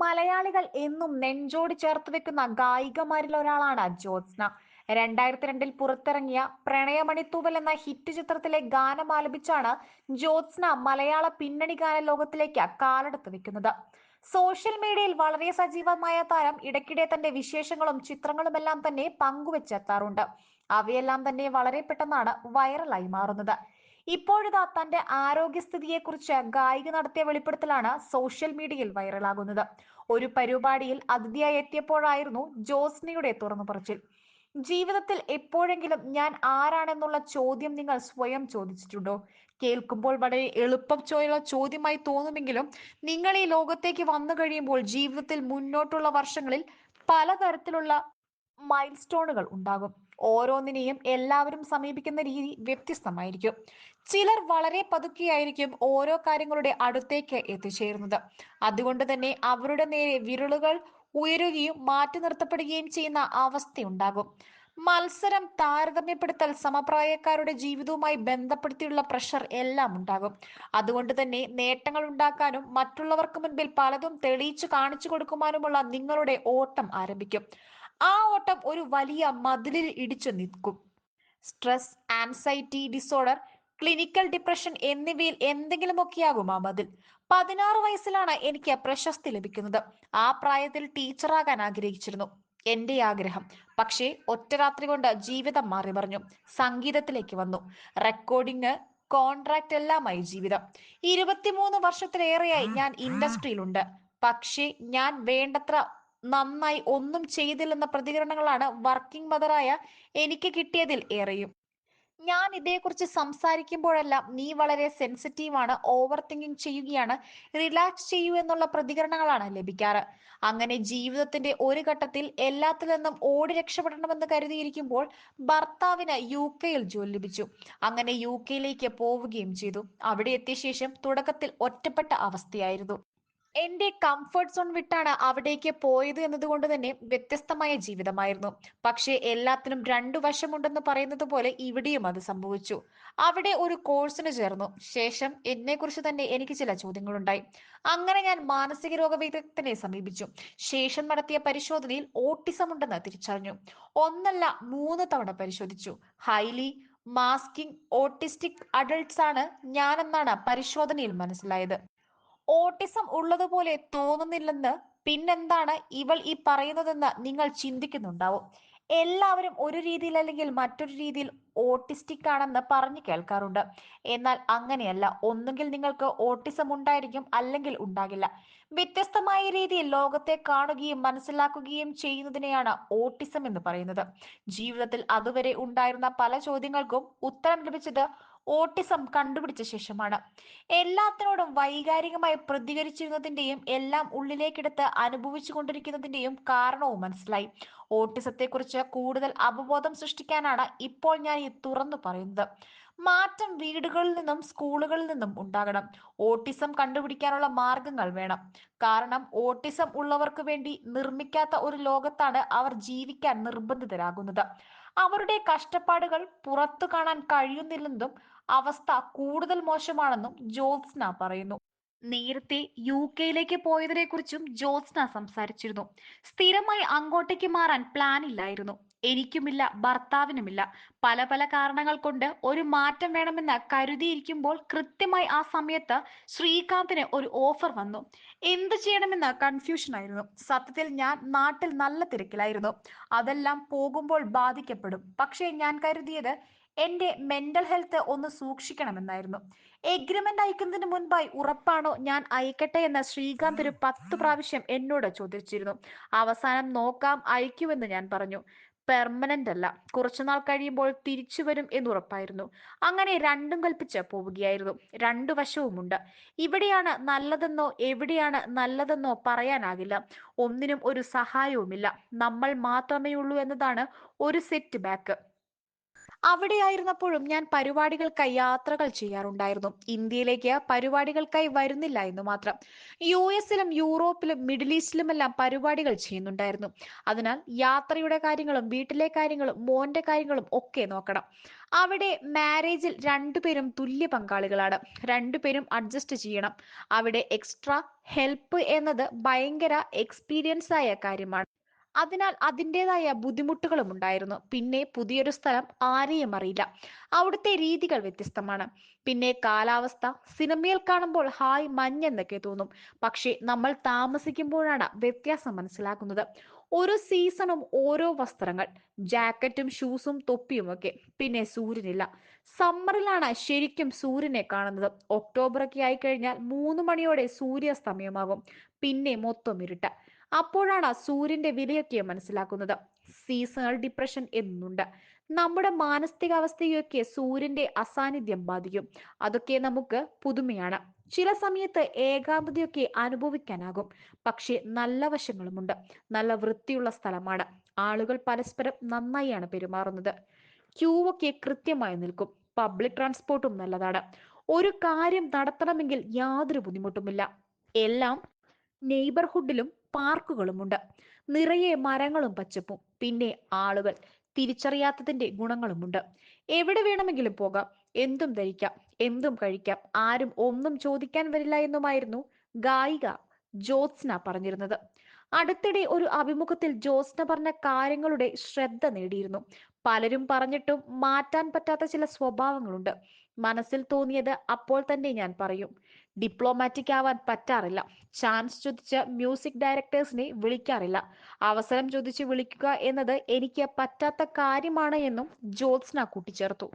മലയാളികൾ എന്നും നെഞ്ചോട് ചേർത്ത് വെക്കുന്ന ഗായികമാരിൽ ഒരാളാണ് ജ്യോത്സ്ന. രണ്ടായിരത്തി രണ്ടിൽ പുറത്തിറങ്ങിയ പ്രണയമണിത്തൂവൽ എന്ന ഹിറ്റ് ചിത്രത്തിലെ ഗാനം ആലപിച്ചാണ് ജ്യോത്സ്ന മലയാള പിന്നണി ഗാന ലോകത്തിലേക്ക് കാലെടുത്ത് വെക്കുന്നത്. സോഷ്യൽ മീഡിയയിൽ വളരെ സജീവമായ താരം ഇടയ്ക്കിടെ തന്റെ വിശേഷങ്ങളും ചിത്രങ്ങളുമെല്ലാം തന്നെ പങ്കുവെച്ചെത്താറുണ്ട്. അവയെല്ലാം തന്നെ വളരെ പെട്ടെന്നാണ് വൈറലായി മാറുന്നത്. ഇപ്പോഴിതാ തന്റെ ആരോഗ്യസ്ഥിതിയെക്കുറിച്ച് ഗായിക നടത്തിയ വെളിപ്പെടുത്തലാണ് സോഷ്യൽ മീഡിയയിൽ വൈറലാകുന്നത്. ഒരു പരിപാടിയിൽ അതിഥിയായി എത്തിയപ്പോഴായിരുന്നു ജോസ്നയുടെ തുറന്നു പറച്ചിൽ ജീവിതത്തിൽ എപ്പോഴെങ്കിലും ഞാൻ ആരാണെന്നുള്ള ചോദ്യം നിങ്ങൾ സ്വയം ചോദിച്ചിട്ടുണ്ടോ? കേൾക്കുമ്പോൾ വളരെ എളുപ്പം ചോയുള്ള ചോദ്യമായി തോന്നുമെങ്കിലും നിങ്ങൾ ഈ ലോകത്തേക്ക് വന്നു കഴിയുമ്പോൾ ജീവിതത്തിൽ മുന്നോട്ടുള്ള വർഷങ്ങളിൽ പലതരത്തിലുള്ള മൈൽ സ്റ്റോണുകൾ ഉണ്ടാകും. ഓരോന്നിനെയും എല്ലാവരും സമീപിക്കുന്ന രീതി വ്യത്യസ്തമായിരിക്കും. ചിലർ വളരെ പതുക്കെയായിരിക്കും ഓരോ കാര്യങ്ങളുടെ അടുത്തേക്ക് എത്തിച്ചേരുന്നത്. അതുകൊണ്ട് തന്നെ അവരുടെ നേരെ വിരളുകൾ ഉയരുകയും മാറ്റി നിർത്തപ്പെടുകയും ചെയ്യുന്ന അവസ്ഥയുണ്ടാകും. മത്സരം താരതമ്യപ്പെടുത്തൽ സമപ്രായക്കാരുടെ ജീവിതവുമായി ബന്ധപ്പെടുത്തിയുള്ള പ്രഷർ എല്ലാം ഉണ്ടാകും. അതുകൊണ്ട് തന്നെ നേട്ടങ്ങൾ ഉണ്ടാക്കാനും മറ്റുള്ളവർക്ക് മുൻപിൽ പലതും തെളിയിച്ചു കാണിച്ചു കൊടുക്കുവാനുമുള്ള നിങ്ങളുടെ ഓട്ടം ആരംഭിക്കും. ആ ഓട്ടം ഒരു വലിയ മതിലിൽ ഇടിച്ചു നിൽക്കും. Stress anxiety disorder clinical depression എന്നിവയിൽ എന്തെങ്കിലുമൊക്കെയാകും ആ മതിൽ. പതിനാറ് വയസ്സിലാണ് എനിക്ക് പ്രശസ്തി ലഭിക്കുന്നത്. ആ പ്രായത്തിൽ ടീച്ചറാകാൻ ആഗ്രഹിച്ചിരുന്നു. എന്റെ ആഗ്രഹം. പക്ഷേ ഒറ്റ രാത്രി കൊണ്ട് ജീവിതം മാറി പറഞ്ഞു സംഗീതത്തിലേക്ക് വന്നു. റെക്കോർഡിങ് കോൺട്രാക്ട് എല്ലാമായി ജീവിതം. ഇരുപത്തിമൂന്ന് വർഷത്തിലേറെയായി ഞാൻ ഇൻഡസ്ട്രിയിലുണ്ട്. പക്ഷേ ഞാൻ വേണ്ടത്ര നന്നായി ഒന്നും ചെയ്തില്ലെന്ന പ്രതികരണങ്ങളാണ് വർക്കിംഗ് മദറായ എനിക്ക് കിട്ടിയതിൽ ഏറെയും. ഞാൻ ഇതേക്കുറിച്ച് സംസാരിക്കുമ്പോഴെല്ലാം നീ വളരെ സെൻസിറ്റീവാണ് ഓവർ തിങ്കിങ് ചെയ്യുകയാണ് റിലാക്സ് ചെയ്യൂ എന്നുള്ള പ്രതികരണങ്ങളാണ് ലഭിക്കാറ്. അങ്ങനെ ജീവിതത്തിന്റെ ഒരു ഘട്ടത്തിൽ എല്ലാത്തിൽ നിന്നും ഓടി രക്ഷപ്പെടണമെന്ന് കരുതിയിരിക്കുമ്പോൾ ഭർത്താവിന് യു കെയിൽ ജോലി ലഭിച്ചു. അങ്ങനെ യു കെയിലേക്ക് പോവുകയും ചെയ്തു. അവിടെ എത്തിയ ശേഷം തുടക്കത്തിൽ ഒറ്റപ്പെട്ട അവസ്ഥയായിരുന്നു. എന്റെ കംഫർട്ട് സോൺ വിട്ടാണ് അവിടേക്ക് പോയത് എന്നതുകൊണ്ട് തന്നെ വ്യത്യസ്തമായ ജീവിതമായിരുന്നു. പക്ഷേ എല്ലാത്തിനും രണ്ടു വശമുണ്ടെന്ന് പറയുന്നത് പോലെ ഇവിടെയും അത് സംഭവിച്ചു. അവിടെ ഒരു കോഴ്സിന് ചേർന്നു. ശേഷം എന്നെക്കുറിച്ച് തന്നെ എനിക്ക് ചില ചോദ്യങ്ങളുണ്ടായി. അങ്ങനെ ഞാൻ മാനസിക രോഗ വിദഗ്ധനെ സമീപിച്ചു. ശേഷം നടത്തിയ പരിശോധനയിൽ ഓട്ടിസം ഉണ്ടെന്ന് തിരിച്ചറിഞ്ഞു. ഒന്നല്ല മൂന്ന് തവണ പരിശോധിച്ചു. ഹൈലി മാസ്കിംഗ് ഓട്ടിസ്റ്റിക് അഡൾട്ട്സ് ആണ് ഞാനെന്നാണ് പരിശോധനയിൽ മനസ്സിലായത്. ഓട്ടിസം ഉള്ളതുപോലെ തോന്നുന്നില്ലെന്ന് പിന്നെന്താണ് ഇവൾ ഈ പറയുന്നതെന്ന് നിങ്ങൾ ചിന്തിക്കുന്നുണ്ടാവും. എല്ലാവരും ഒരു രീതിയിൽ അല്ലെങ്കിൽ മറ്റൊരു രീതിയിൽ ഓട്ടിസ്റ്റിക് ആണെന്ന് പറഞ്ഞു കേൾക്കാറുണ്ട്. എന്നാൽ അങ്ങനെയല്ല. ഒന്നുകിൽ നിങ്ങൾക്ക് ഓട്ടിസം ഉണ്ടായിരിക്കും അല്ലെങ്കിൽ ഉണ്ടാകില്ല. വ്യത്യസ്തമായ രീതിയിൽ ലോകത്തെ കാണുകയും മനസ്സിലാക്കുകയും ചെയ്യുന്നതിനെയാണ് ഓട്ടിസം എന്ന് പറയുന്നത്. ജീവിതത്തിൽ അതുവരെ ഉണ്ടായിരുന്ന പല ചോദ്യങ്ങൾക്കും ഉത്തരം ലഭിച്ചത് ഓട്ടിസം കണ്ടുപിടിച്ച ശേഷമാണ്. എല്ലാത്തിനോടും വൈകാരികമായി പ്രതികരിച്ചിരുന്നതിന്റെയും എല്ലാം ഉള്ളിലേക്കെടുത്ത് അനുഭവിച്ചു കൊണ്ടിരിക്കുന്നതിന്റെയും കാരണവും മനസ്സിലായി. ഓട്ടിസത്തെക്കുറിച്ച് കൂടുതൽ അവബോധം സൃഷ്ടിക്കാനാണ് ഇപ്പോൾ ഞാൻ ഈ തുറന്നു പറയുന്നത്. മാറ്റം വീടുകളിൽ നിന്നും സ്കൂളുകളിൽ നിന്നും ഉണ്ടാകണം. ഓട്ടിസം കണ്ടുപിടിക്കാനുള്ള മാർഗങ്ങൾ വേണം. കാരണം ഓട്ടിസം ഉള്ളവർക്ക് വേണ്ടി നിർമ്മിക്കാത്ത ഒരു ലോകത്താണ് അവർ ജീവിക്കാൻ നിർബന്ധിതരാകുന്നത്. അവരുടെ കഷ്ടപ്പാടുകൾ പുറത്തു കാണാൻ കഴിയുന്നില്ലെന്നും അവസ്ഥ കൂടുതൽ മോശമാണെന്നും ജ്യോത്സ്ന പറയുന്നു. നേരത്തെ യു കെയിലേക്ക് പോയതിനെ കുറിച്ചും ജ്യോത്സ്ന സംസാരിച്ചിരുന്നു. സ്ഥിരമായി അങ്ങോട്ടേക്ക് മാറാൻ പ്ലാൻ ഇല്ലായിരുന്നു. എനിക്കുമില്ല ഭർത്താവിനുമില്ല. പല പല കാരണങ്ങൾ കൊണ്ട് ഒരു മാറ്റം വേണമെന്ന് കരുതിയിരിക്കുമ്പോൾ കൃത്യമായി ആ സമയത്ത് ശ്രീകാന്തിന് ഒരു ഓഫർ വന്നു. എന്ത് ചെയ്യണമെന്ന് കൺഫ്യൂഷൻ ആയിരുന്നു. സത്യത്തിൽ ഞാൻ നാട്ടിൽ നല്ല തിരക്കിലായിരുന്നു. അതെല്ലാം പോകുമ്പോൾ ബാധിക്കപ്പെടും. പക്ഷേ ഞാൻ കരുതിയത് എന്റെ മെന്റൽ ഹെൽത്ത് ഒന്ന് സൂക്ഷിക്കണമെന്നായിരുന്നു. എഗ്രിമെന്റ് അയക്കുന്നതിന് മുൻപായി ഉറപ്പാണോ ഞാൻ അയക്കട്ടെ എന്ന് ശ്രീകാന്ത് ഒരു പത്ത് പ്രാവശ്യം എന്നോട് ചോദിച്ചിരുന്നു. അവസാനം നോക്കാം അയക്കുമെന്ന് ഞാൻ പറഞ്ഞു. പെർമനന്റ് അല്ല. കുറച്ചുനാൾ കഴിയുമ്പോൾ തിരിച്ചു വരും എന്നുറപ്പായിരുന്നു അങ്ങനെ രണ്ടും കൽപ്പിച്ച് പോവുകയായിരുന്നു. രണ്ടു വശവുമുണ്ട്. ഇവിടെയാണ് നല്ലതെന്നോ എവിടെയാണ് നല്ലതെന്നോ പറയാനാകില്ല. ഒന്നിനും ഒരു സഹായവുമില്ല. നമ്മൾ മാത്രമേ ഉള്ളൂ എന്നതാണ് ഒരു സെറ്റ് ബാക്ക് അവിടെയായിരുന്നപ്പോഴും ഞാൻ പരിപാടികൾക്കായി യാത്രകൾ ചെയ്യാറുണ്ടായിരുന്നു. ഇന്ത്യയിലേക്ക് പരിപാടികൾക്കായി വരുന്നില്ല എന്ന് മാത്രം. യു എസിലും യൂറോപ്പിലും മിഡിൽ ഈസ്റ്റിലുമെല്ലാം പരിപാടികൾ ചെയ്യുന്നുണ്ടായിരുന്നു. അതിനാൽ യാത്രയുടെ കാര്യങ്ങളും വീട്ടിലെ കാര്യങ്ങളും മോന്റെ കാര്യങ്ങളും ഒക്കെ നോക്കണം. അവിടെ മാരേജിൽ രണ്ടുപേരും തുല്യ പങ്കാളികളാണ്. രണ്ടുപേരും അഡ്ജസ്റ്റ് ചെയ്യണം. അവിടെ എക്സ്ട്രാ ഹെൽപ്പ് എന്നത് ഭയങ്കര എക്സ്പീരിയൻസ് ആയ കാര്യമാണ്. അതിനാൽ അതിന്റെതായ ബുദ്ധിമുട്ടുകളും ഉണ്ടായിരുന്നു. പിന്നെ പുതിയൊരു സ്ഥലം ആരെയും അറിയില്ല. അവിടുത്തെ രീതികൾ വ്യത്യസ്തമാണ്. പിന്നെ കാലാവസ്ഥ സിനിമയിൽ കാണുമ്പോൾ ഹായ് മഞ്ഞെന്നൊക്കെ തോന്നും. പക്ഷേ നമ്മൾ താമസിക്കുമ്പോഴാണ് വ്യത്യാസം മനസ്സിലാക്കുന്നത്. ഓരോ സീസണും ഓരോ വസ്ത്രങ്ങൾ ജാക്കറ്റും ഷൂസും തൊപ്പിയും ഒക്കെ പിന്നെ സൂര്യനില്ല. സമ്മറിലാണ് ശരിക്കും സൂര്യനെ കാണുന്നത്. ഒക്ടോബറൊക്കെ ആയിക്കഴിഞ്ഞാൽ മൂന്ന് മണിയോടെ സൂര്യാസ്തമയമാകും. പിന്നെ മൊത്തം ഇരുട്ട്. അപ്പോഴാണ് സൂര്യന്റെ വിലയൊക്കെ മനസ്സിലാക്കുന്നത്. സീസണൽ ഡിപ്രഷൻ എന്നുണ്ട്. നമ്മുടെ മാനസികാവസ്ഥയൊക്കെ സൂര്യന്റെ അസാന്നിധ്യം ബാധിക്കും. അതൊക്കെ നമുക്ക് പുതുമയാണ്. ചില സമയത്ത് ഏകാന്തതയൊക്കെ അനുഭവിക്കാനാകും. പക്ഷേ നല്ല വശങ്ങളുമുണ്ട്. നല്ല വൃത്തിയുള്ള സ്ഥലമാണ്. ആളുകൾ പരസ്പരം നന്നായിയാണ് പെരുമാറുന്നത്. ക്യൂ ഒക്കെ കൃത്യമായി നിൽക്കും. പബ്ലിക് ട്രാൻസ്പോർട്ടും നല്ലതാണ്. ഒരു കാര്യം നടത്തണമെങ്കിൽ യാതൊരു ബുദ്ധിമുട്ടുമില്ല. എല്ലാം നെയ്ബർഹുഡിലും പാർക്കുകളുമുണ്ട്. നിറയെ മരങ്ങളും പച്ചപ്പും പിന്നെ ആളുകൾ. തിരിച്ചറിയാത്തതിന്റെ ഗുണങ്ങളുമുണ്ട്. എവിടെ വേണമെങ്കിലും പോകാം. എന്തും ധരിക്കാം. എന്തും കഴിക്കാം. ആരും ഒന്നും ചോദിക്കാൻ വരില്ല എന്നുമായിരുന്നു ഗായിക ജ്യോത്സ്ന പറഞ്ഞിരുന്നത്. അടുത്തിടെ ഒരു അഭിമുഖത്തിൽ ജ്യോത്സ്ന പറഞ്ഞ കാര്യങ്ങളുടെ ശ്രദ്ധ നേടിയിരുന്നു. പലരും പറഞ്ഞിട്ടും മാറ്റാൻ പറ്റാത്ത ചില സ്വഭാവങ്ങളുണ്ട്. മനസ്സിൽ തോന്നിയത് അപ്പോൾ തന്നെ ഞാൻ പറയും. ഡിപ്ലോമാറ്റിക് ആവാൻ പറ്റാറില്ല. ചാൻസ് ചോദിച്ച മ്യൂസിക് ഡയറക്ടേഴ്സിനെ വിളിക്കാറില്ല. അവസരം ചോദിച്ച് വിളിക്കുക എന്നത് എനിക്ക് പറ്റാത്ത കാര്യമാണ് എന്നും ജ്യോത്സ്ന കൂട്ടിച്ചേർത്തു.